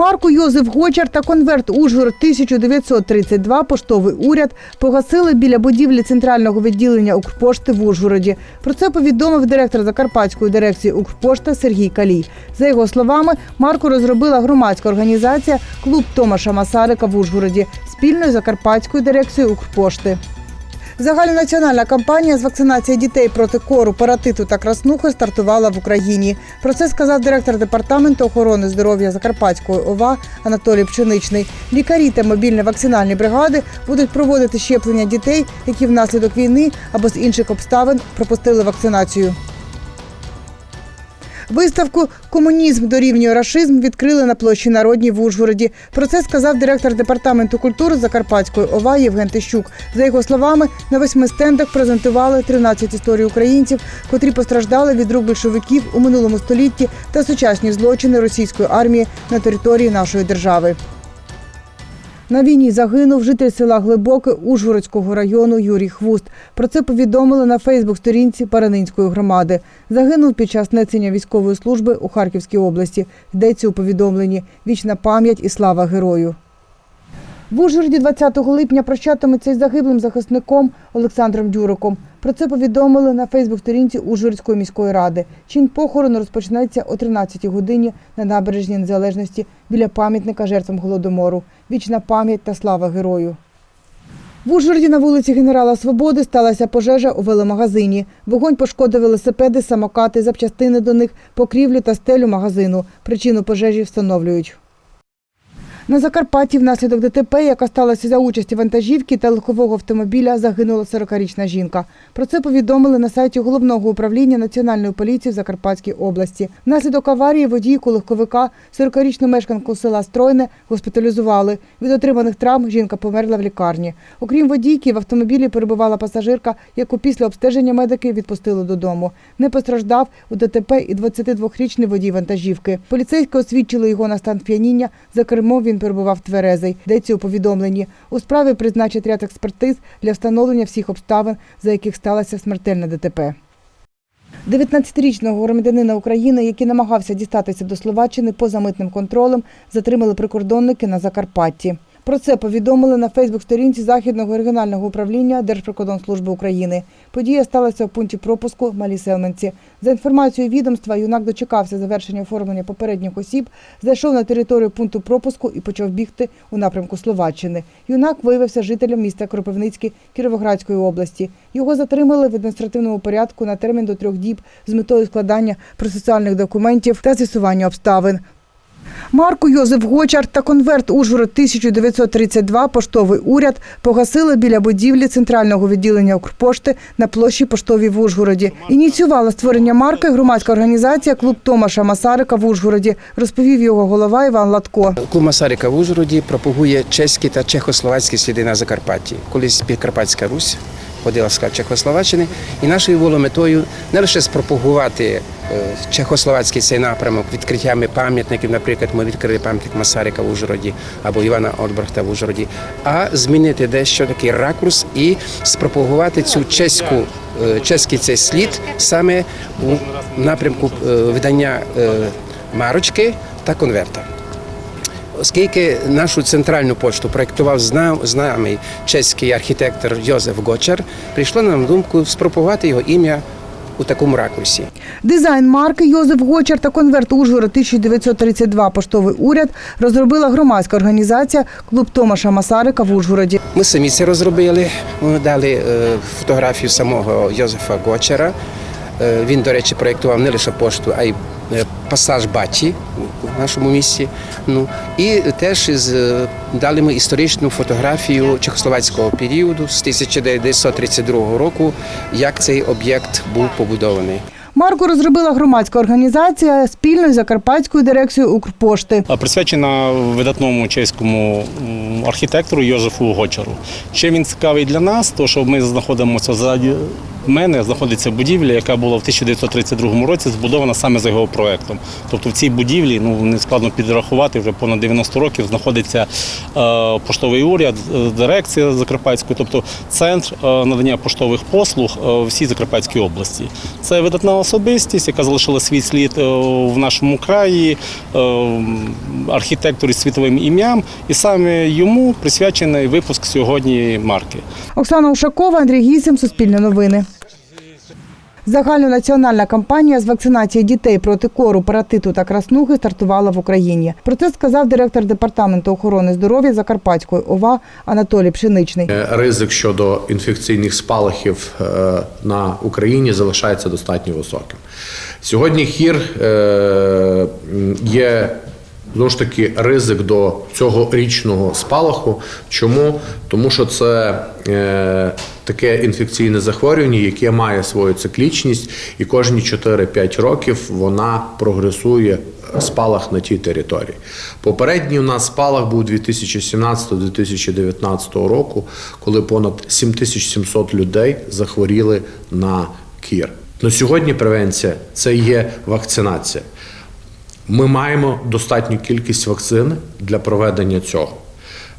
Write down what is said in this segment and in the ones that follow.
Марку Йозеф Гочар та конверт Ужгород 1932 поштовий уряд погасили біля будівлі центрального відділення Укрпошти в Ужгороді. Про це повідомив директор Закарпатської дирекції Укрпошта Сергій Калій. За його словами, марку розробила громадська організація Клуб Томаша Масарика в Ужгороді спільно з Закарпатською дирекцією Укрпошти. Загальнонаціональна кампанія з вакцинації дітей проти кору, паратиту та краснухи стартувала в Україні. Про це сказав директор департаменту охорони здоров'я Закарпатської ОВА Анатолій Пшеничний. Лікарі та мобільні вакцинальні бригади будуть проводити щеплення дітей, які внаслідок війни або з інших обставин пропустили вакцинацію. Виставку Комунізм дорівнює рашизм відкрили на площі Народній в Ужгороді. Про це сказав директор департаменту культури Закарпатської ОВА Євген Тищук. За його словами, на восьми стендах презентували 13 історій українців, котрі постраждали від рук більшовиків у минулому столітті та сучасні злочини російської армії на території нашої держави. На війні загинув житель села Глибоке Ужгородського району Юрій Хвуст. Про це повідомили на Фейсбук-сторінці Паранинської громади. Загинув під час несення військової служби у Харківській області. Йдеться у повідомленні Вічна пам'ять і слава герою. В Ужгороді 20 липня прощатиметься із загиблим захисником Олександром Дюриком. Про це повідомили на Фейсбук-сторінці Ужгородської міської ради. Чин похорону розпочнеться о 13-й годині на набережній Незалежності біля пам'ятника жертвам голодомору. Вічна пам'ять та слава герою. В Ужгороді на вулиці Генерала Свободи сталася пожежа у веломагазині. Вогонь пошкодив велосипеди, самокати, запчастини до них, покрівлю та стелю магазину. Причину пожежі встановлюють. На Закарпатті внаслідок ДТП, яка сталася за участі вантажівки та легкового автомобіля, загинула 40-річна жінка. Про це повідомили на сайті головного управління Національної поліції в Закарпатській області. Внаслідок аварії водійку легковика 40-річну мешканку села Стройне госпіталізували. Від отриманих травм жінка померла в лікарні. Окрім водійки, в автомобілі перебувала пасажирка, яку після обстеження медики відпустили додому. Не постраждав у ДТП і 22-річний водій вантажівки. Поліцейські освідчили його на стан п'яніння. За кермом він перебував тверезий. Йдеться у повідомленні. У справі призначать ряд експертиз для встановлення всіх обставин, за яких сталася смертельна ДТП. 19-річного громадянина України, який намагався дістатися до Словаччини поза митним контролем, затримали прикордонники на Закарпатті. Про це повідомили на Фейсбук-сторінці Західного регіонального управління Держприкордонслужби України. Подія сталася у пункті пропуску Малі Селменці. За інформацією відомства, юнак дочекався завершення оформлення попередніх осіб, зайшов на територію пункту пропуску і почав бігти у напрямку Словаччини. Юнак виявився жителем міста Кропивницький Кіровоградської області. Його затримали в адміністративному порядку на термін до трьох діб з метою складання процесуальних документів та з'ясування обставин. Марку Йозеф Гочар та конверт Ужгород 1932 поштовий уряд погасили біля будівлі центрального відділення Укрпошти на площі Поштовій в Ужгороді. Ініціювала створення марки громадська організація Клуб Томаша Масарика в Ужгороді, розповів його голова Іван Латко. Клуб Масарика в Ужгороді пропагує чеські та чехословацькі сліди на Закарпатті. Колись Підкарпатська Русь ходила з Чехословаччини, і нашою було метою не лише спропагувати е, чехословацький цей напрямок відкриттями пам'ятників, наприклад, ми відкрили пам'ятник Масарика в Ужгороді або Івана Ольбрахта в Ужгороді, а змінити дещо такий ракурс і спропагувати цю чеську е, чеський цей слід саме у напрямку е, видання марочки та конверта. Оскільки нашу центральну пошту проєктував зна- знамий чеський архітектор Йозеф Гочар, прийшло нам думку спропагувати його ім'я у такому ракурсі. Дизайн марки Йозеф Гочар та конверт Ужгород 1932 поштовий уряд розробила громадська організація Клуб Томаша Масарика в Ужгороді. Ми самі це розробили. Ми дали е, фотографію самого Йозефа Гочара. Е, Він, до речі, проєктував не лише пошту, а й е, пасаж Баті в нашому місті. Ну і теж е, дали ми історичну фотографію чехословацького періоду з 1932 року, як цей об'єкт був побудований. Марку розробила громадська організація спільно з Закарпатською дирекцією Укрпошти. Присвячена видатному чеському архітектору Йозефу Гочару. Чим він цікавий для нас, то що ми знаходимося ззаді мене, знаходиться будівля, яка була в 1932 році збудована саме за його проектом. Тобто в цій будівлі, ну не складно підрахувати, вже понад 90 років знаходиться е, поштовий уряд, е, дирекція Закарпатської, тобто центр е, надання поштових послуг всій Закарпатській області. Це видатна особистість, яка залишила свій слід е, в нашому краї, е, архітектор із світовим ім'ям, і саме йому присвячений випуск сьогодні марки. Оксана Ушакова, Андрій Гісім, Суспільне новини. Загальнонаціональна кампанія з вакцинації дітей проти кору, паратиту та краснухи стартувала в Україні. Про це сказав директор департаменту охорони здоров'я Закарпатської ОВА Анатолій Пшеничний. Е, Ризик щодо інфекційних спалахів е, на Україні залишається достатньо високим. Сьогодні хір е, є знову ж таки ризик до цього річного спалаху. Чому? Тому що це таке інфекційне захворювання, яке має свою циклічність, і кожні 4-5 років вона прогресує е, спалах на тій території. Попередній у нас спалах був 2017-2019 року, коли понад 7700 людей захворіли на кір. На сьогодні превенція це є вакцинація. Ми маємо достатню кількість вакцин для проведення цього.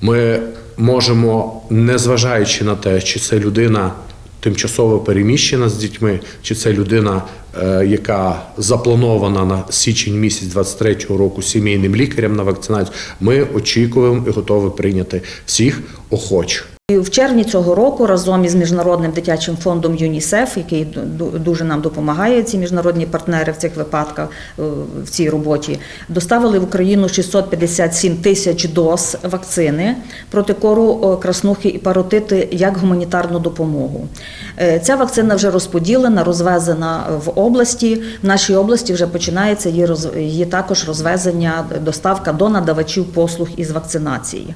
Ми можемо, незважаючи на те, чи це людина тимчасово переміщена з дітьми, чи це людина, е, яка запланована на січень місяць 23-го року сімейним лікарем на вакцинацію, ми очікуємо і готові прийняти всіх охочих. В червні цього року разом із міжнародним дитячим фондом ЮНІСЕФ, який дуже нам допомагає, ці міжнародні партнери в цих випадках е, в цій роботі, доставили в Україну 657 тисяч доз вакцини проти кору, е, краснухи і паротити як гуманітарну допомогу. Е, Ця вакцина вже розподілена, розвезена в області. В нашій області вже починається її також розвезення, доставка до надавачів послуг із вакцинації.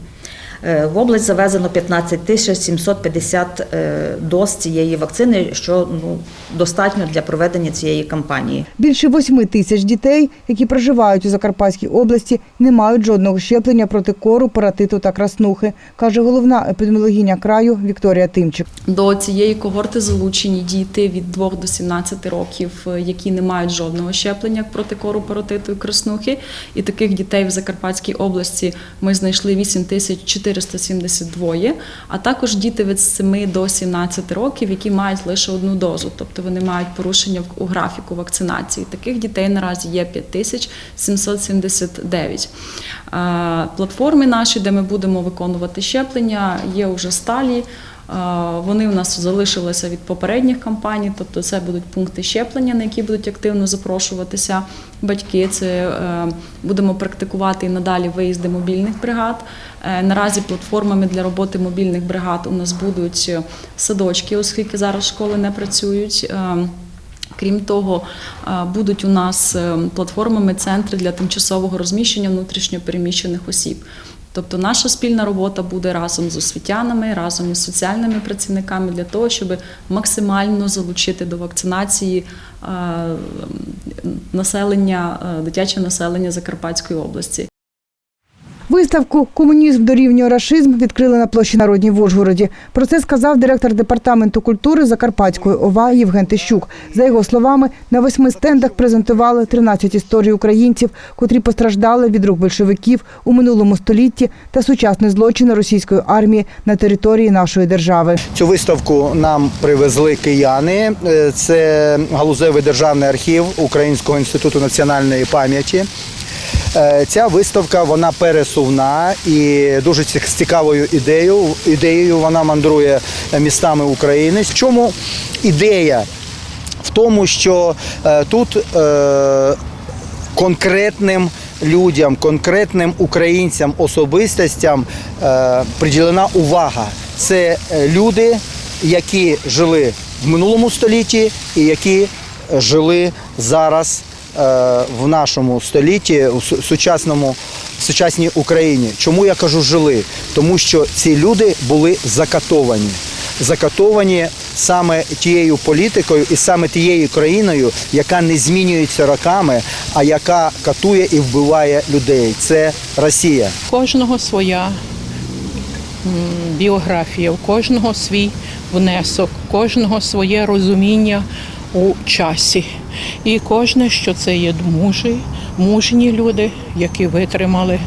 Е, В область завезено 15 тисяч 750 е, доз цієї вакцини, що ну, достатньо для проведення цієї кампанії. Більше восьми тисяч дітей, які проживають у Закарпатській області, не мають жодного щеплення проти кору, паратиту та краснухи, каже головна епідеміологиня краю Вікторія Тимчик. До цієї когорти залучені діти від 2 до 17 років, е, які не мають жодного щеплення проти кору, паротиту і краснухи. І таких дітей в Закарпатській області ми знайшли 8472, а також діти від 7 до 17 років, які мають лише одну дозу, тобто вони мають порушення у графіку вакцинації. Таких дітей наразі є 5779. Е, Платформи наші, де ми будемо виконувати щеплення, є вже сталі. Вони у нас залишилися від попередніх кампаній, тобто це будуть пункти щеплення, на які будуть активно запрошуватися батьки. Це е, будемо практикувати і надалі виїзди мобільних бригад. Е, Наразі платформами для роботи мобільних бригад у нас будуть садочки, оскільки зараз школи не працюють. Е, Крім того, будуть у нас платформами центри для тимчасового розміщення внутрішньопереміщених осіб. Тобто наша спільна робота буде разом з освітянами, разом із соціальними працівниками для того, щоб максимально залучити до вакцинації е, населення, е, дитяче населення Закарпатської області. Виставку Комунізм дорівнює рашизм відкрили на площі Народній в Ужгороді. Про це сказав директор департаменту культури Закарпатської ОВА Євген Тищук. За його словами, на восьми стендах презентували 13 історій українців, котрі постраждали від рук большевиків у минулому столітті та сучасні злочини російської армії на території нашої держави. Цю виставку нам привезли кияни. Е, Це галузевий державний архів Українського інституту національної пам'яті. Е, Ця виставка вона пересувна і дуже з цікавою ідеєю. Ідеєю вона мандрує містами України. В чому ідея? В тому, що е, тут е, конкретним людям, конкретним українцям, особистостям приділена увага. Це люди, які жили в минулому столітті і які жили зараз в нашому столітті, у сучасному. в Сучасній Україні. Чому я кажу жили? Тому що ці люди були закатовані. закатовані саме тією політикою і саме тією країною, яка не змінюється роками, а яка катує і вбиває людей. Це Росія. кожного своя біографія, у кожного свій внесок, у кожного своє розуміння у часі. І кожне, що це є мужі, мужні люди, які витримали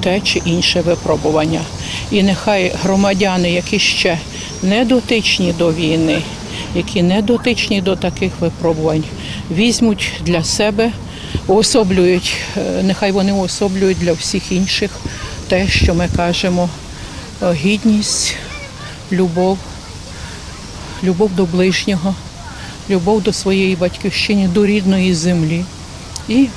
те чи інше випробування. І нехай громадяни, які ще не дотичні до війни, які не дотичні до таких випробувань, візьмуть для себе, уособлюють, е, нехай вони уособлюють для всіх інших те, що ми кажемо, е, гідність, любов, любов до ближнього, любов до своєї батьківщини, до рідної землі. І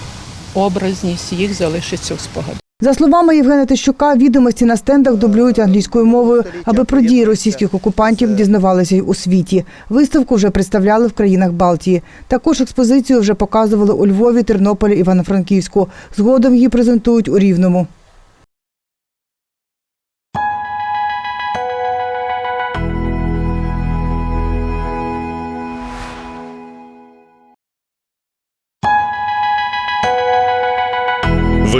образність їх залишиться у спогаді. За словами Євгена Тищука, відомості на стендах дублюють англійською мовою, аби про дії російських окупантів дізнавалися й у світі. Виставку вже представляли в країнах Балтії. Також експозицію вже показували у Львові, Тернополі, Івано-Франківську. Згодом її презентують у Рівному.